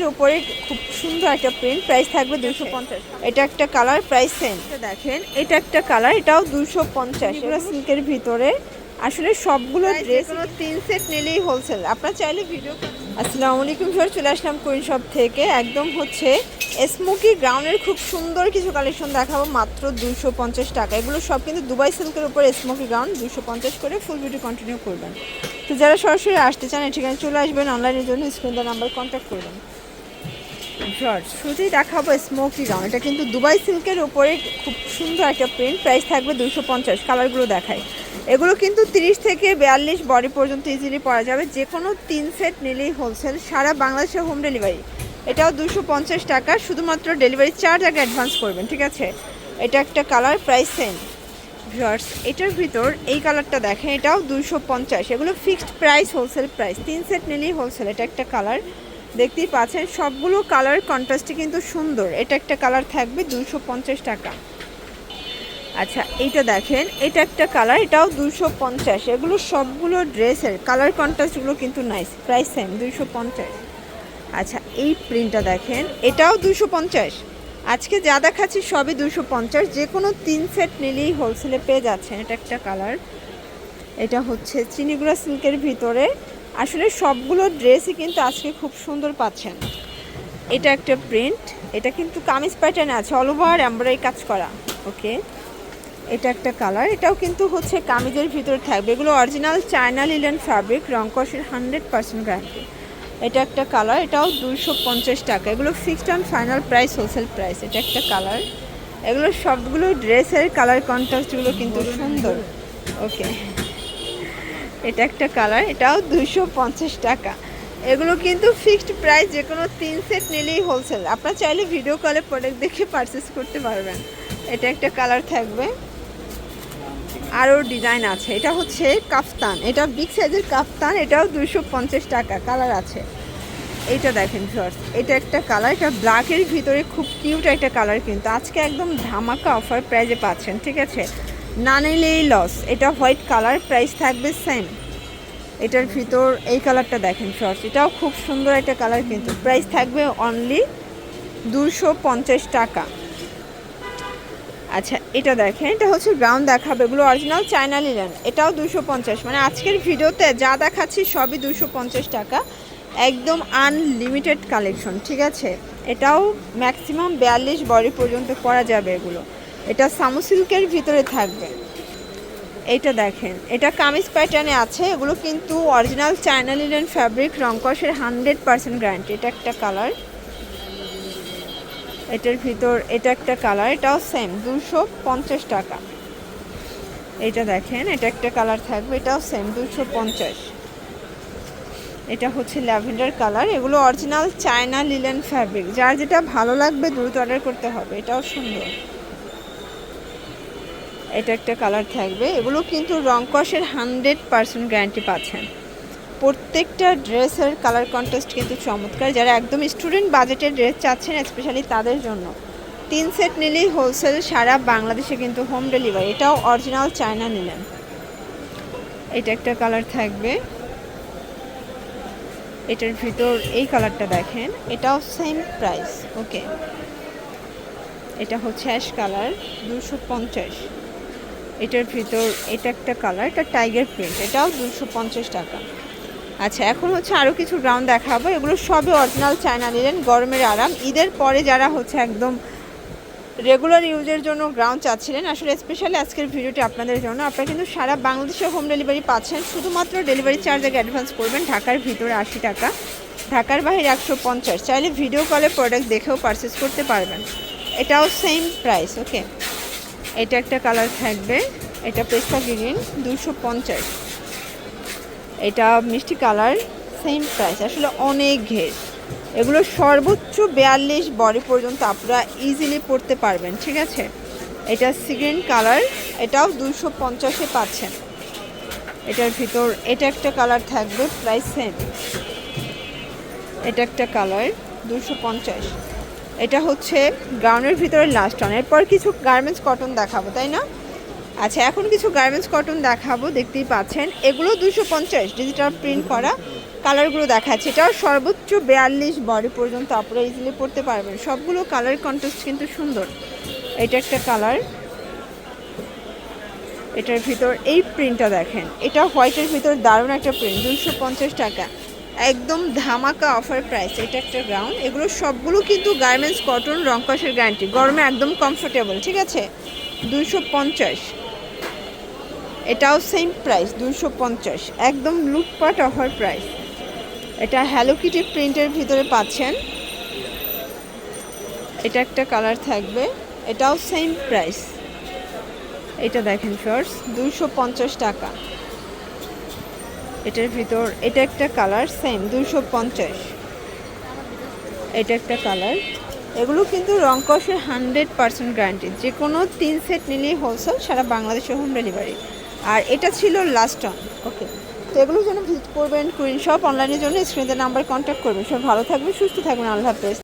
সিল্কের উপরে খুব সুন্দর একটা প্রিন্ট প্রাইস থাকবে দুশো পঞ্চাশ। এটা একটা কালার প্রাইস সেম দেখেন এটা একটা কালার এটাও দুশো পঞ্চাশ। এগুলো সিল্কের ভিতরে। আসলে সবগুলো ড্রেস তিন সেট নিলেই হোলসেল আপনার চাইলে ভিডিও আসসালামু আলাইকুম স্যার চলে আসলাম কুইন শপ থেকে। একদম হচ্ছে স্মোকি গ্রাউন্ডের খুব সুন্দর কিছু কালেকশন দেখাবো মাত্র দুশো পঞ্চাশ টাকা। এগুলো সব কিন্তু দুবাই সিল্কের উপর স্মোকি গ্রাউন্ড দুশো পঞ্চাশ করে ফুল ভিডিও কন্টিনিউ করবেন। তো যারা সরাসরি আসতে চান এই ঠিকানা চলে আসবেন। অনলাইনের জন্য স্ক্রিন নাম্বার কন্ট্যাক্ট করবেন। জর্জ, শুরুতেই দেখাবো স্মোকি গাউন এটা কিন্তু দুবাই সিল্কের উপরে খুব সুন্দর একটা প্রিন্ট প্রাইস থাকবে দুশো পঞ্চাশ কালারগুলো দেখায় এগুলো কিন্তু তিরিশ থেকে বিয়াল্লিশ বডি পর্যন্ত ইজিলি পরা যাবে। যে কোনো তিন সেট নিলেই হোলসেল সারা বাংলাদেশে হোম ডেলিভারি এটাও দুশো পঞ্চাশ টাকা, শুধুমাত্র ডেলিভারি চার্জ আগে অ্যাডভান্স করবেন, ঠিক আছে? এটা একটা কালার প্রাইস সেম ভিউয়ার্স এটার ভিতর এই কালারটা দেখেন, এটাও দুশো পঞ্চাশ। এগুলো ফিক্সড প্রাইস হোলসেল প্রাইস তিন সেট নিলেই হোলসেল এটা একটা কালার দেখতেই পাচ্ছেন, সবগুলো কালার কন্ট্রাস্টে কিন্তু সুন্দর। এটা একটা কালার থাকবে দুশো টাকা। আচ্ছা এইটা দেখেন, এটা একটা কালার এটাও দুশো পঞ্চাশ। এগুলো সবগুলো ড্রেসের কালার কন্ট্রাস্টগুলো কিন্তু নাইস প্রাইস সেম দুশো পঞ্চাশ। আচ্ছা এই প্রিন্টটা দেখেন, এটাও দুশো পঞ্চাশ। আজকে যা দেখাচ্ছি সবই দুশো পঞ্চাশ। যে কোনো তিন সেট নিলেই হোলসেলে পেয়ে যাচ্ছেন, এটা একটা কালার এটা হচ্ছে চিনিগুড়া সিল্কের ভিতরে। আসলে সবগুলো ড্রেসই কিন্তু আজকে খুব সুন্দর পাচ্ছেন। এটা একটা প্রিন্ট, এটা কিন্তু কামিজ প্যাটার্নে আছে অল ওভার এমব্রয়ডারি কাজ করা ওকে এটা একটা কালার এটাও কিন্তু হচ্ছে কামিজের ভিতরে থাকবে। এগুলো অরিজিনাল চায়না লিলেন ফ্যাব্রিক রংকসের হান্ড্রেড পার্সেন্ট গ্যারান্টি এটা একটা কালার এটাও দুশো পঞ্চাশ টাকা। এগুলো fixed and final price wholesale price এটা একটা কালার এগুলো সবগুলো ড্রেসের কালার কন্ট্রাস্টগুলো কিন্তু সুন্দর ওকে এটা একটা কালার, এটাও দুশো পঞ্চাশ টাকা। এগুলো কিন্তু ফিক্সড প্রাইস, যে কোনো তিন সেট নিলেই হোলসেল আপনার চাইলে ভিডিও কলে প্রোডাক্ট দেখে পারচেস করতে পারবেন। এটা একটা কালার থাকবে। আরও ডিজাইন আছে। এটা হচ্ছে কাফতান। এটা বিগ সাইজের কাফতান, এটাও দুশো পঞ্চাশ টাকা। কালার আছে। এটা দেখেন শর্টস এটা একটা কালার। এটা ব্ল্যাকের ভিতরে খুব কিউট একটা কালার কিন্তু। আজকে একদম ধামাকা অফার প্রাইজে পাচ্ছেন, ঠিক আছে? না নিলেই লস এটা হোয়াইট কালার প্রাইস থাকবে সেম এটার ভিতর এই কালারটা দেখেন শর্টস এটাও খুব সুন্দর একটা কালার কিন্তু। প্রাইস থাকবে অনলি দুশো পঞ্চাশ টাকা। আচ্ছা এটা দেখেন। এটা হচ্ছে ব্রাউন দেখাবে। এগুলো অরিজিনাল চায়না লিলেন এটাও দুশো পঞ্চাশ। মানে আজকের ভিডিওতে যা দেখাচ্ছি সবই দুশো পঞ্চাশ টাকা। একদম আনলিমিটেড কালেকশন ঠিক আছে? এটাও ম্যাক্সিমাম বিয়াল্লিশ বডি পর্যন্ত করা যাবে এগুলো। এটা সামু সিল্কের ভিতরে থাকবে। এটা দেখেন। এটা কামিজ প্যাটার্নে আছে। এগুলো কিন্তু অরিজিনাল চায়না লিলেন ফ্যাব্রিক রংকসের হান্ড্রেড পার্সেন্ট গ্যারান্টি এটা একটা কালার এটার ভিতর এটা একটা কালার এটাও সেম দুশো পঞ্চাশ টাকা। এটা দেখেন, এটা একটা কালার থাকবে। এটাও সেম দুশো পঞ্চাশ। এটা হচ্ছে ল্যাভেন্ডার কালার এগুলো অরিজিনাল চায়না লিলেন ফ্যাব্রিক যার যেটা ভালো লাগবে, দ্রুত অর্ডার করতে হবে। এটাও সুন্দর। এটা একটা কালার থাকবে। এগুলো কিন্তু রংকসের হান্ড্রেড পার্সেন্ট গ্যারান্টি পাচ্ছেন। প্রত্যেকটা ড্রেসের কালার কন্টেস্ট কিন্তু চমৎকার। যারা একদম স্টুডেন্ট বাজেটের ড্রেস চাচ্ছেন স্পেশালি তাদের জন্য, তিন সেট নিলেই হোলসেল সারা বাংলাদেশে কিন্তু হোম ডেলিভারি এটাও অরিজিনাল চায়না নিলেন। এটা একটা কালার থাকবে। এটার ভিতর এই কালারটা দেখেন, এটাও সেম প্রাইস ওকে এটা হচ্ছে অ্যাশ কালার দুশো পঞ্চাশ। এটার ভিতর, এটা একটা কালার এটা টাইগার প্রিন্ট এটাও দুশো পঞ্চাশ টাকা। আচ্ছা এখন হচ্ছে আরও কিছু গ্রাউন্ড দেখাবো, এগুলো সবই অরিজিনাল চায়না নিলেন, গরমের আরাম। ঈদের পরে যারা হচ্ছে একদম রেগুলার ইউজের জন্য গ্রাউন্ড চাচ্ছিলেন, আসলে স্পেশালি আজকের ভিডিওটি আপনাদের জন্য। আপনারা কিন্তু সারা বাংলাদেশে হোম ডেলিভারি পাচ্ছেন, শুধুমাত্র ডেলিভারি চার্জ আগে অ্যাডভান্স করবেন, ঢাকার ভিতরে আশি টাকা, ঢাকার বাইরে একশো পঞ্চাশ। চাইলে ভিডিও কলে প্রোডাক্ট দেখেও পারচেস করতে পারবেন। এটাও সেম প্রাইস ওকে এটা একটা কালার থাকবে। এটা পেস্তা গ্রিন, দুশো পঞ্চাশ। এটা মিষ্টি কালার সেম প্রাইস আসলে অনেক ঘের। এগুলো সর্বোচ্চ বিয়াল্লিশ বডি পর্যন্ত আপনারা ইজিলি পড়তে পারবেন, ঠিক আছে? এটা সিগ্রিন কালার, এটাও দুশো পঞ্চাশে পাচ্ছেন। এটার ভিতর, এটা একটা কালার থাকবে প্রাইস সেম এটা একটা কালার, দুশো পঞ্চাশ। এটা হচ্ছে গাউনের ভিতরে লাস্ট অন এরপর কিছু গার্মেন্টস কটন দেখাবো, তাই না? আচ্ছা এখন কিছু গার্মেন্টস কটন দেখাবো, দেখতেই পাচ্ছেন। এগুলো দুশো পঞ্চাশ ডিজিটাল প্রিন্ট করা। কালারগুলো দেখাচ্ছে। এটাও সর্বোচ্চ বিয়াল্লিশ বডি পর্যন্ত আপনারা ইজিলি পড়তে পারবেন। সবগুলো কালার কন্ট্রাস্ট কিন্তু সুন্দর। এটা একটা কালার এটার ভিতর এই প্রিন্টটা দেখেন। এটা হোয়াইটের ভিতর দারুণ একটা প্রিন্ট দুশো টাকা। একদম ধামাকা অফার প্রাইস এটা একটা গ্রাউন্ড এগুলো সবগুলো কিন্তু গার্মেন্টস কটন রং রংকসের গ্যারান্টি গরমে একদম কমফোর্টেবল ঠিক আছে? দুশো পঞ্চাশ। এটাও সেম প্রাইস দুশো পঞ্চাশ। একদম লুটপাট অফার প্রাইস এটা হ্যালো কিটি প্রিন্টের ভিতরে পাচ্ছেন। এটা একটা কালার থাকবে। এটাও সেম প্রাইস এটা দেখেন শর্টস পঞ্চাশ টাকা। এটার ভিতর, এটা একটা কালার সেম দুশো পঞ্চাশ। এটা একটা কালার এগুলো কিন্তু রংকসের হান্ড্রেড পার্সেন্ট গ্যারান্টি যে কোনো তিন সেট নিলেই হোলসেল সারা বাংলাদেশে হোম ডেলিভারি আর এটা ছিল লাস্ট অন ওকে তো এগুলোর জন্য ভিজিট করবেন কুইন শপ অনলাইনের জন্য স্ক্রিনের নাম্বার কন্ট্যাক্ট করবেন। সব ভালো থাকবেন, সুস্থ থাকবেন, আল্লাহ হাফেজ।